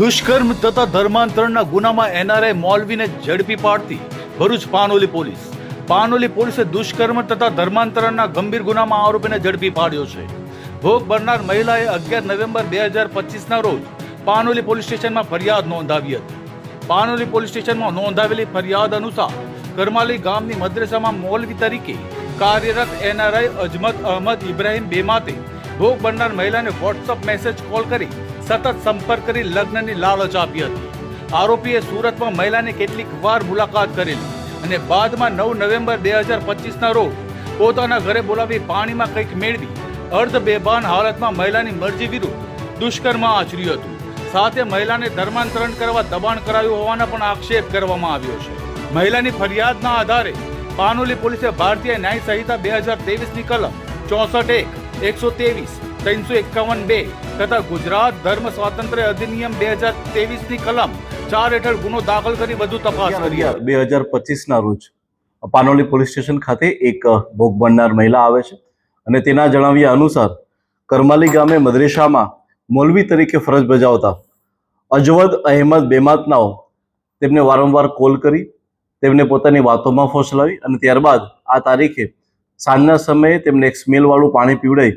દુષ્કર્મ તથા ધર્માંતરણના ગુનામાં એનઆરઆઈ મોલવીને ઝડપી પાડતી ભરૂચ પાનોલી પોલીસ. પાનોલી પોલીસે દુષ્કર્મ તથા ધર્માંતરણના ગંભીર ગુનામાં આરોપીને ઝડપી પાડ્યો છે. ભોગ બનનાર મહિલાએ અગિયાર નવેમ્બર બે હજાર પચીસના રોજ પાનોલી પોલીસ સ્ટેશનમાં ફરિયાદ નોંધાવી હતી. પાનોલી પોલીસ સ્ટેશનમાં નોંધાવેલી ફરિયાદ અનુસાર કરમાલી ગામની મદ્રેસામાં મોલવી તરીકે કાર્યરત એનઆરઆઈ અજમત અહમદ ઇબ્રાહીમ બેમાતે ભોગ બનનાર મહિલાને વોટ્સઅપ મેસેજ કોલ કરી સતત સંપર્ક કરી લગ્નની લાલચ આપી હતી. આરોપીએ સુરતમાં મહિલાની કેટલીક વાર મુલાકાત કરેલી અને બાદમાં નવ નવેમ્બર બે હજાર પચીસના રોજ પોતાના ઘરે બોલાવી પાણીમાં કંઈક મેળવી અર્ધ બેભાન હાલતમાં મહિલાની મરજી વિરુદ્ધ દુષ્કર્મ આચર્યું હતું. સાથે મહિલાને ધર્માંતરણ કરવા દબાણ કરાયું હોવાના પણ આક્ષેપ કરવામાં આવ્યો છે. મહિલાની ફરિયાદના આધારે પાનોલી પોલીસે ભારતીય ન્યાય સંહિતા બે હજાર તેવીસની કલમ ચોસઠ એક, એકસો ત્રેવીસ ત્રણસો એકાવન બે તથા ગુજરાત ધર્મ સ્વાતંત્ર્ય અધિનિયમ બે હજાર ત્રેવીસની કલમ ચાર હેઠળ ગુનો દાખલ કરી વધુ તપાસ કરી બે હજાર પચીસના રોજ પાનોલી પોલીસ સ્ટેશન ખાતે એક ભોગ બનનાર મહિલા આવે છે અને તેના જણાવ્યા અનુસાર કરમાલી ગામે મદરેસામાં મૌલવી તરીકે ફરજ બજાવતા અજવદ અહેમદ બેમાતનાઓ તેમને વારંવાર કોલ કરી તેમને પોતાની વાતોમાં ફોસલાવી અને ત્યારબાદ આ તારીખે સાંજના સમયે તેમને એક સ્મેલવાળું પાણી પીવડાવી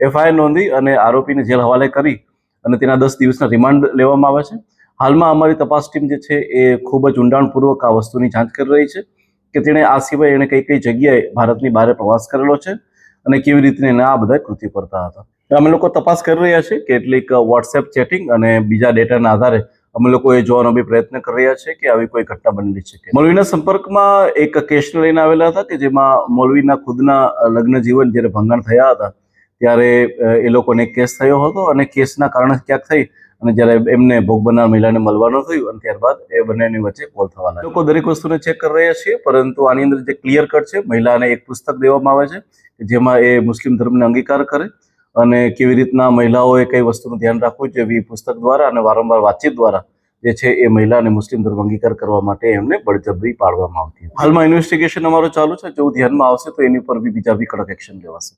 એફઆઈઆર નોંધી અને આરોપીને જેલ હવાલે કરી અને તેના દસ દિવસના રિમાન્ડ લેવામાં આવે છે. હાલમાં અમારી તપાસ ટીમ જે છે એ ખૂબ જ ઊંડાણપૂર્વક આ વસ્તુની જાંચ કરી રહી છે કે તેણે આ સિવાય એણે કઈ કઈ જગ્યાએ ભારતની બહાર પ્રવાસ કરેલો છે અને કેવી રીતે એને આ બધા કૃત્ય કરતા હતા. અમે લોકો તપાસ કરી રહ્યા છીએ કેટલીક વોટ્સએપ ચેટિંગ અને બીજા ડેટાના આધારે અમે લોકો એ જોવાનો બી પ્રયત્ન કરી રહ્યા છે કે આવી કોઈ ઘટના બનેલી છે કે મૌલવીના સંપર્કમાં એક કેસને લઈને આવેલા હતા કે જેમાં મૌલવીના ખુદના લગ્ન જીવન જ્યારે ભંગાણ થયા હતા ત્યારે એ લોકોને કેસ થયો હતો અને કેસના કારણે ક્યાંક થઈ અને જ્યારે એમને ભોગ બનનાર મહિલાને મળવાનું થયું અને ત્યારબાદ એ બંનેની વચ્ચે કોલ થવાના લોકો દરેક વસ્તુને ચેક કરી રહ્યા છીએ પરંતુ આની અંદર જે ક્લિયર કટ છે, મહિલાને એક પુસ્તક દેવામાં આવે છે જેમાં એ મુસ્લિમ ધર્મને અંગીકાર કરે અને કેવી રીતના મહિલાઓએ કઈ વસ્તુનું ધ્યાન રાખવું જોઈએ પુસ્તક દ્વારા અને વારંવાર વાતચીત દ્વારા જે છે એ મહિલાને મુસ્લિમ ધર્મ અંગીકાર કરવા માટે એમને બળજબરી પાડવામાં આવતી હાલમાં ઇન્વેસ્ટિગેશન અમારો ચાલુ છે. જો ધ્યાનમાં આવશે તો એની પર બી બીજા બી કડક એક્શન લેવાશે.